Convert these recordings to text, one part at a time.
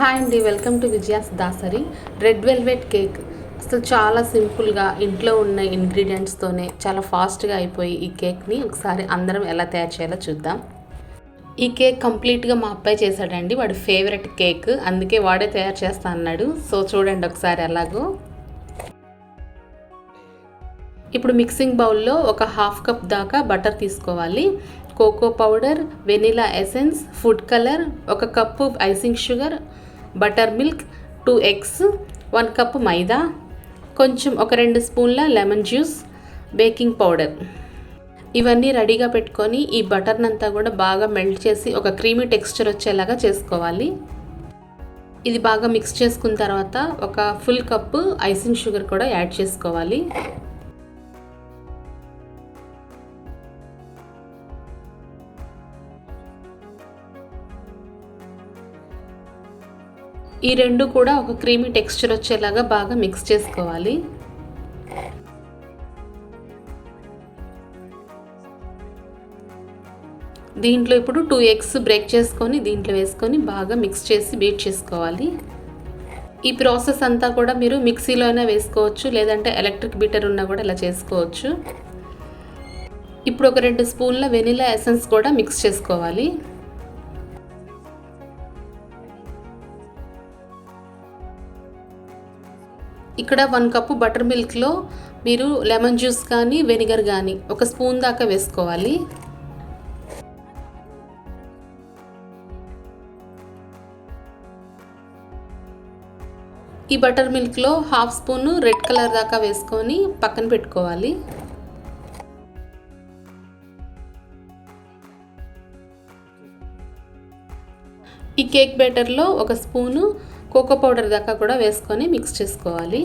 Hi అండి welcome to Vijaya's Dasari. Red velvet cake. అసలు చాలా సింపుల్గా ఇంట్లో ఉన్న ఇంగ్రీడియంట్స్తోనే చాలా ఫాస్ట్గా అయిపోయి ఈ కేక్ని ఒకసారి అందరం ఎలా తయారు చేయాలో చూద్దాం. ఈ కేక్ కంప్లీట్గా మా అబ్బాయి చేశాడండి వాడి ఫేవరెట్ కేక్. అందుకే వాడే తయారు చేస్తా అన్నాడు. సో చూడండి ఒకసారి ఎలాగో. ఇప్పుడు మిక్సింగ్ బౌల్లో ఒక హాఫ్ కప్ దాకా బటర్ తీసుకోవాలి. Cocoa powder vanilla essence food colour ఒక cup icing sugar butter milk two eggs one cup maida కొంచెం ఒక రెండు స్పూన్ల లెమన్ జ్యూస్ బేకింగ్ పౌడర్. ఇవన్నీ రెడీగా పెట్టుకొని ఈ బటర్నంతా కూడా బాగా మెల్ట్ చేసి ఒక క్రీమీ టెక్స్చర్ వచ్చేలాగా చేసుకోవాలి. ఇది బాగా మిక్స్ చేసుకున్న తర్వాత ఒక ఫుల్ కప్పు ఐసింగ్ షుగర్ కూడా యాడ్ చేసుకోవాలి. ఈ రెండు కూడా ఒక క్రీమీ టెక్స్చర్ వచ్చేలాగా బాగా మిక్స్ చేసుకోవాలి. దీంట్లో ఇప్పుడు టూ ఎగ్స్ బ్రేక్ చేసుకొని దీంట్లో వేసుకొని బాగా మిక్స్ చేసి బీట్ చేసుకోవాలి. ఈ ప్రాసెస్ అంతా కూడా మీరు మిక్సీలోనే వేసుకోవచ్చు లేదంటే ఎలక్ట్రిక్ బీటర్ ఉన్నా కూడా ఇలా చేసుకోవచ్చు. ఇప్పుడు ఒక రెండు స్పూన్ల వెనిలా ఎసెన్స్ కూడా మిక్స్ చేసుకోవాలి. ఇక్కడ వన్ కప్పు బటర్ మిల్క్లో మీరు లెమన్ జ్యూస్ కానీ వెనిగర్ కానీ ఒక స్పూన్ దాకా వేసుకోవాలి. ఈ బటర్ మిల్క్లో హాఫ్ స్పూన్ రెడ్ కలర్ దాకా వేసుకొని పక్కన పెట్టుకోవాలి. ఈ కేక్ బ్యాటర్లో ఒక స్పూను కోకో పౌడర్ దాకా కూడా వేసుకొని మిక్స్ చేసుకోవాలి.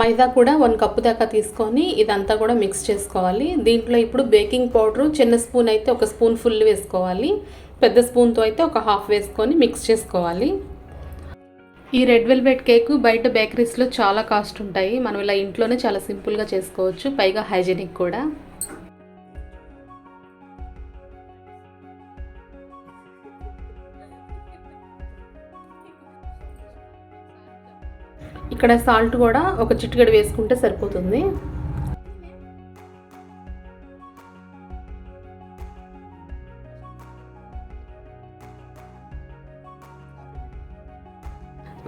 మైదా కూడా వన్ కప్పు దాకా తీసుకొని ఇదంతా కూడా మిక్స్ చేసుకోవాలి. దీంట్లో ఇప్పుడు బేకింగ్ పౌడరు చిన్న స్పూన్ అయితే ఒక స్పూన్ ఫుల్ వేసుకోవాలి. పెద్ద స్పూన్తో అయితే ఒక హాఫ్ వేసుకొని మిక్స్ చేసుకోవాలి. ఈ రెడ్ వెల్వెట్ కేక్ బయట బేకరీస్లో చాలా కాస్ట్ ఉంటాయి. మనం ఇలా ఇంట్లోనే చాలా సింపుల్గా చేసుకోవచ్చు. పైగా హైజీనిక్ కూడా. ఇక్కడ సాల్ట్ కూడా ఒక చిటికెడు వేసుకుంటే సరిపోతుంది.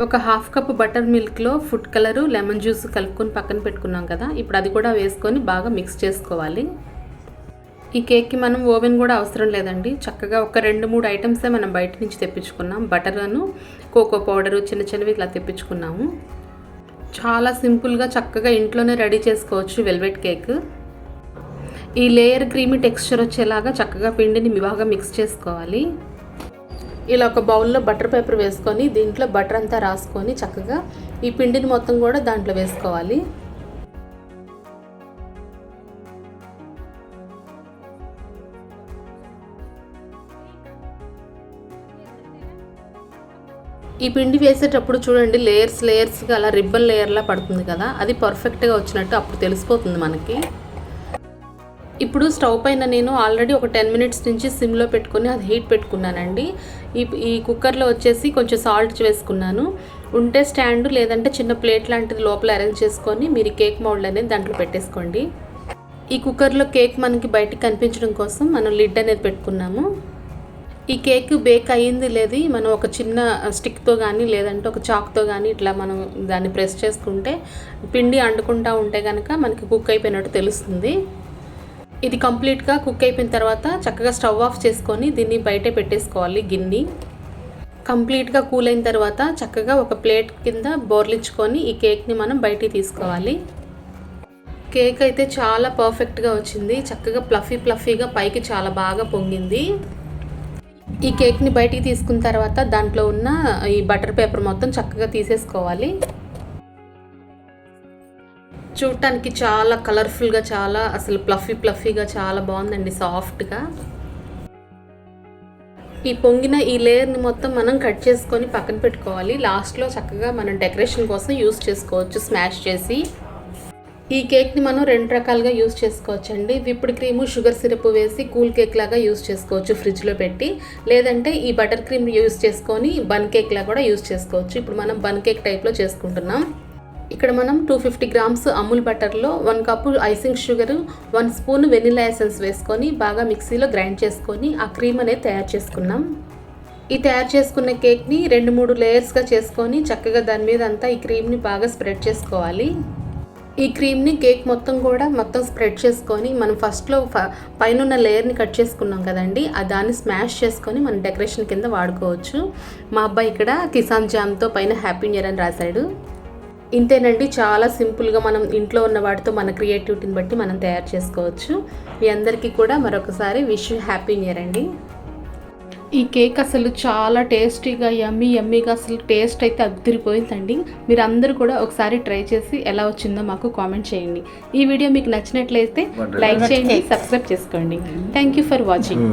ఒక హాఫ్ కప్ బటర్ మిల్క్లో ఫుడ్ కలరు లెమన్ జ్యూస్ కలుపుకొని పక్కన పెట్టుకున్నాం కదా. ఇప్పుడు అది కూడా వేసుకొని బాగా మిక్స్ చేసుకోవాలి. ఈ కేక్కి మనం ఓవెన్ కూడా అవసరం లేదండి. చక్కగా ఒక రెండు మూడు ఐటమ్సే మనం బయట నుంచి తెప్పించుకున్నాం. బటర్ను కోకో పౌడరు చిన్న చిన్నవి ఇట్లా తెప్పించుకున్నాము. చాలా సింపుల్గా చక్కగా ఇంట్లోనే రెడీ చేసుకోవచ్చు వెల్వెట్ కేక్. ఈ లేయర్ క్రీమీ టెక్స్చర్ వచ్చేలాగా చక్కగా పిండిని బాగా మిక్స్ చేసుకోవాలి. ఇలా ఒక బౌల్లో బటర్ పేపర్ వేసుకొని దీంట్లో బటర్ అంతా రాసుకొని చక్కగా ఈ పిండిని మొత్తం కూడా దాంట్లో వేసుకోవాలి. ఈ పిండి వేసేటప్పుడు చూడండి లేయర్స్ లేయర్స్గా అలా రిబ్బన్ లేయర్లా పడుతుంది కదా? అది పర్ఫెక్ట్గా వచ్చినట్టు అప్పుడు తెలిసిపోతుంది మనకి. ఇప్పుడు స్టవ్ పైన నేను ఆల్రెడీ ఒక టెన్ మినిట్స్ నుంచి సిమ్లో పెట్టుకొని అది హీట్ పెట్టుకున్నానండి. ఈ ఈ కుక్కర్లో వచ్చేసి కొంచెం సాల్ట్ వేసుకున్నాను. ఉంటే స్టాండ్ లేదంటే చిన్న ప్లేట్ లాంటిది లోపల అరేంజ్ చేసుకొని మీరు కేక్ మౌల్డ్ అనేది దాంట్లో పెట్టేసుకోండి. ఈ కుక్కర్లో కేక్ మనకి బయటికి కనిపించడం కోసం మనం లిడ్ అనేది పెట్టుకున్నాము. ఈ కేక్ బేక్ అయ్యింది లేదు మనం ఒక చిన్న స్టిక్తో కానీ లేదంటే ఒక చాక్తో కానీ ఇట్లా మనం దాన్ని ప్రెస్ చేసుకుంటే పిండి అంటుకుంటా ఉంటే కనుక మనకి కుక్ అయిపోయినట్టు తెలుస్తుంది. ఇది కంప్లీట్గా కుక్ అయిపోయిన తర్వాత చక్కగా స్టవ్ ఆఫ్ చేసుకొని దీన్ని బయటే పెట్టేసుకోవాలి గిన్నె. కంప్లీట్గా కూల్ అయిన తర్వాత చక్కగా ఒక ప్లేట్ కింద బోర్లించుకొని ఈ కేక్ని మనం బయటికి తీసుకోవాలి. కేక్ అయితే చాలా పర్ఫెక్ట్గా వచ్చింది. చక్కగా ప్లఫీ ప్లఫీగా పైకి చాలా బాగా పొంగింది. ఈ కేక్ని బయటికి తీసుకున్న తర్వాత దాంట్లో ఉన్న ఈ బటర్ పేపర్ మొత్తం చక్కగా తీసేసుకోవాలి. చూడటానికి చాలా కలర్ఫుల్గా చాలా అసలు ప్లఫీ ప్లఫీగా చాలా బాగుందండి సాఫ్ట్గా. ఈ పొంగిన ఈ లేయర్ని మొత్తం మనం కట్ చేసుకొని పక్కన పెట్టుకోవాలి. లాస్ట్లో చక్కగా మనం డెకరేషన్ కోసం యూస్ చేసుకోవచ్చు స్మాష్ చేసి. ఈ కేక్ని మనం రెండు రకాలుగా యూస్ చేసుకోవచ్చండి. విప్డ్ క్రీము షుగర్ సిరప్ వేసి కూల్ కేక్ లాగా యూస్ చేసుకోవచ్చు ఫ్రిడ్జ్లో పెట్టి. లేదంటే ఈ బటర్ క్రీమ్ యూస్ చేసుకొని బన్ కేక్ లాగా కూడా యూస్ చేసుకోవచ్చు. ఇప్పుడు మనం బన్ కేక్ టైప్లో చేసుకుంటున్నాం. ఇక్కడ మనం two fifty grams Amul బటర్లో one cup icing sugar one spoon vanilla essence వేసుకొని బాగా మిక్సీలో గ్రైండ్ చేసుకొని ఆ క్రీమ్ అనేది తయారు చేసుకున్నాం. ఈ తయారు చేసుకున్న కేక్ని రెండు మూడు లేయర్స్గా చేసుకొని చక్కగా దాని మీద అంతా ఈ క్రీమ్ని బాగా స్ప్రెడ్ చేసుకోవాలి. ఈ క్రీమ్ని కేక్ మొత్తం కూడా మొత్తం స్ప్రెడ్ చేసుకొని మనం ఫస్ట్లో ఫ- పైన ఉన్న లేయర్ని కట్ చేసుకున్నాం కదండి ఆ దాన్ని స్మాష్ చేసుకొని మనం డెకరేషన్ కింద వాడుకోవచ్చు. మా అబ్బాయి ఇక్కడ కిసాన్ జామ్తో పైన హ్యాపీ న్యూ ఇయర్ అని రాశాడు. ఇంతేనండి చాలా సింపుల్గా మనం ఇంట్లో ఉన్న వాటితో మన క్రియేటివిటీని బట్టి మనం తయారు చేసుకోవచ్చు. మీ అందరికీ కూడా మరొకసారి విష్ హ్యాపీ న్యూ ఇయర్ అండి. ఈ కేక్ అసలు చాలా టేస్టీగా యమ్మీ యమ్మీగా అసలు టేస్ట్ అయితే అద్దరిపోయిందండి. మీరు అందరూ కూడా ఒకసారి ట్రై చేసి ఎలా వచ్చిందో మాకు కామెంట్ చేయండి. ఈ వీడియో మీకు నచ్చినట్లయితే లైక్ చేయండి సబ్స్క్రైబ్ చేసుకోండి. Thank you for watching